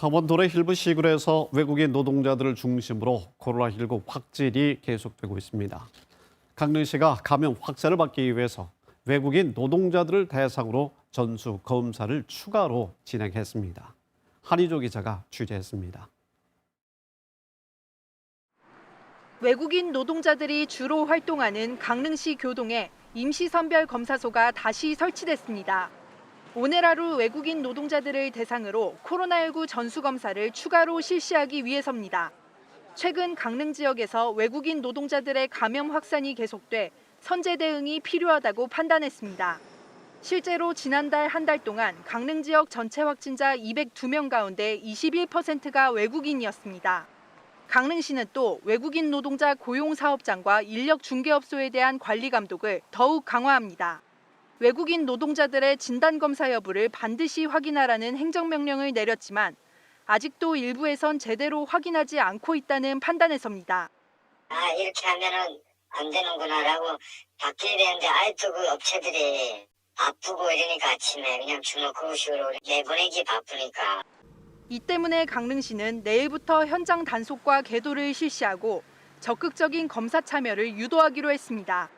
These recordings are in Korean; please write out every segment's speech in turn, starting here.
강원도의 일부 시골에서 외국인 노동자들을 중심으로 코로나19 확진이 계속되고 있습니다. 강릉시가 감염 확산을 막기 위해서 외국인 노동자들을 대상으로 전수 검사를 추가로 진행했습니다. 한희조 기자가 취재했습니다. 외국인 노동자들이 주로 활동하는 강릉시 교동에 임시선별 검사소가 다시 설치됐습니다. 오늘 하루 외국인 노동자들을 대상으로 코로나19 전수검사를 추가로 실시하기 위해서입니다. 최근 강릉 지역에서 외국인 노동자들의 감염 확산이 계속돼 선제 대응이 필요하다고 판단했습니다. 실제로 지난달 한 달 동안 강릉 지역 전체 확진자 202명 가운데 21%가 외국인이었습니다. 강릉시는 또 외국인 노동자 고용 사업장과 인력 중개업소에 대한 관리 감독을 더욱 강화합니다. 외국인 노동자들의 진단 검사 여부를 반드시 확인하라는 행정명령을 내렸지만 아직도 일부에선 제대로 확인하지 않고 있다는 판단에서입니다. 아 이렇게 하면은 안 되는구나라고 바뀌어야 되는데 아직도 그 업체들이 바쁘고 이러니까 아침에 그냥 주로 그 식으로 내보내기 바쁘니까 이 때문에 강릉시는 내일부터 현장 단속과 계도를 실시하고 적극적인 검사 참여를 유도하기로 했습니다.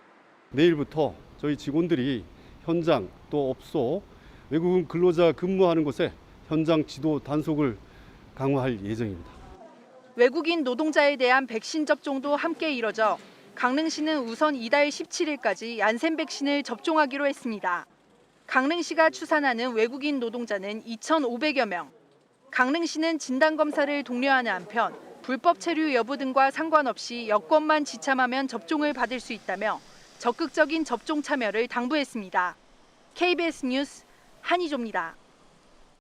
내일부터 저희 직원들이 현장 또 업소 외국인 근로자 근무하는 곳에 현장 지도 단속을 강화할 예정입니다. 외국인 노동자에 대한 백신 접종도 함께 이뤄져 강릉시는 우선 이달 17일까지 얀센 백신을 접종하기로 했습니다. 강릉시가 추산하는 외국인 노동자는 2,500여 명. 강릉시는 진단 검사를 독려하는 한편 불법 체류 여부 등과 상관없이 여권만 지참하면 접종을 받을 수 있다며 적극적인 접종 참여를 당부했습니다. KBS 뉴스 한희조입니다.